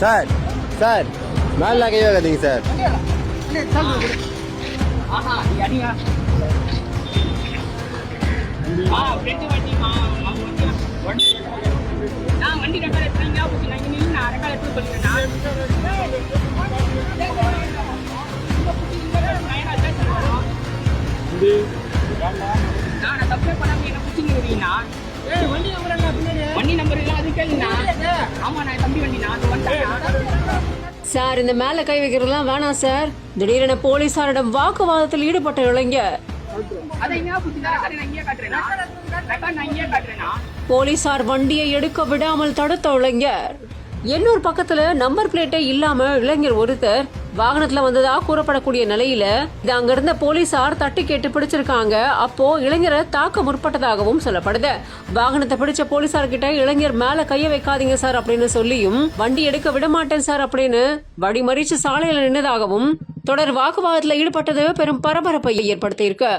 Sir sir மேலே கை வைக்காதீங்க sir வண்டி வண்டி நான் வண்டி ரெக்கார்ட் புத்தி நான் ரெக்கார்ட் எடுத்து சொல்லிட்டேன் நான் தப்பே பண்ணாம என்ன புடிச்சிங்க வண்டி நம்பர் கேளுங்கண்ணா ஆமா நான் தம்பி வண்டிண்ணா அது வந்துட்டேன் சார் இந்த மேல கை வைக்கிறதுலாம் வேணாம் சார். திடீரென போலீசாரிடம் வாக்குவாதத்தில் ஈடுபட்ட இளைஞர். போலீசார் வண்டியை எடுக்க விடாமல் தடுத்த இளைஞர். எண்ணூர் பக்கத்துல நம்பர் பிளேட்டே இல்லாம இளைஞர் ஒருத்தர் வாகனத்துல வந்ததா கூறப்படக்கூடிய நிலையில இது அங்கிருந்த போலீசார் தட்டி கேட்டு பிடிச்சிருக்காங்க. அப்போ இளைஞரை தாக்க முற்பட்டதாகவும் சொல்லப்படுது. வாகனத்தை பிடிச்ச போலீசார் கிட்ட இளைஞர் மேல கைய வைக்காதீங்க சார் அப்படின்னு சொல்லியும் வண்டி எடுக்க விட மாட்டேன் சார் அப்படின்னு வழிமறிச்சு சாலையில நின்னதாகவும் தொடர் வாக்குவாதத்தில் ஈடுபட்டது பெரும் பரபரப்பை ஏற்படுத்தியிருக்கு.